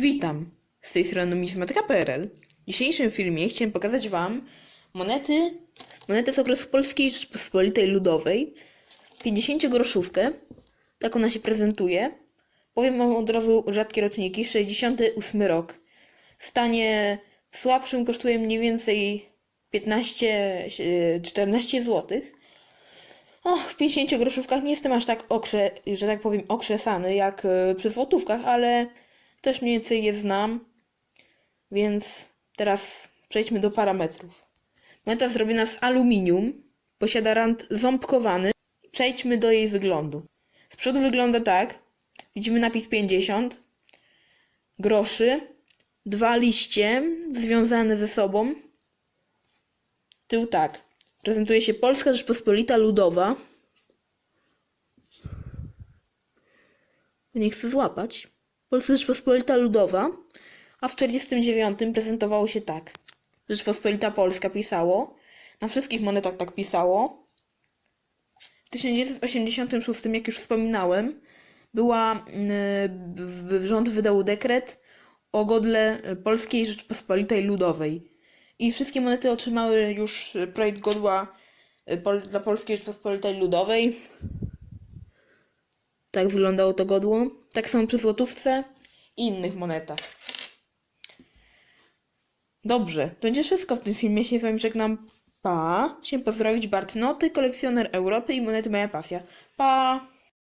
Witam, z tej strony numismatyka.pl. W dzisiejszym filmie chciałem pokazać Wam monety, monety z okresu Polskiej Rzeczypospolitej Ludowej, 50 groszówkę, tak ona się prezentuje. Powiem Wam od razu rzadkie roczniki, 68 rok. W stanie słabszym kosztuje mniej więcej 15-14 zł. Och, w 50 groszówkach nie jestem aż tak okrze, że tak powiem okrzesany jak e, przy złotówkach, ale też mniej więcej je znam. Więc teraz przejdźmy do parametrów. Moneta zrobiona z aluminium, posiada rand ząbkowany. Przejdźmy do jej wyglądu. Z przodu wygląda tak. Widzimy napis 50, groszy, dwa liście związane ze sobą. Tył tak. Prezentuje się Polska Rzeczpospolita Ludowa. Nie chcę złapać. Polska Rzeczpospolita Ludowa, a w 49 prezentowało się tak. Rzeczpospolita Polska pisało. Na wszystkich monetach tak pisało. W 1986, jak już wspominałem, była, w- rząd wydał dekret o godle Polskiej Rzeczpospolitej Ludowej. I wszystkie monety otrzymały już projekt godła y, dla Polskiej Rzeczpospolitej Ludowej. Tak wyglądało to godło. Tak samo przy złotówce i innych monetach. Dobrze, to będzie wszystko w tym filmie. Się z wami żegnam. Pa. Chciałem pozdrowić Bart Noty, kolekcjoner Europy i monety Moja Pasja. Pa.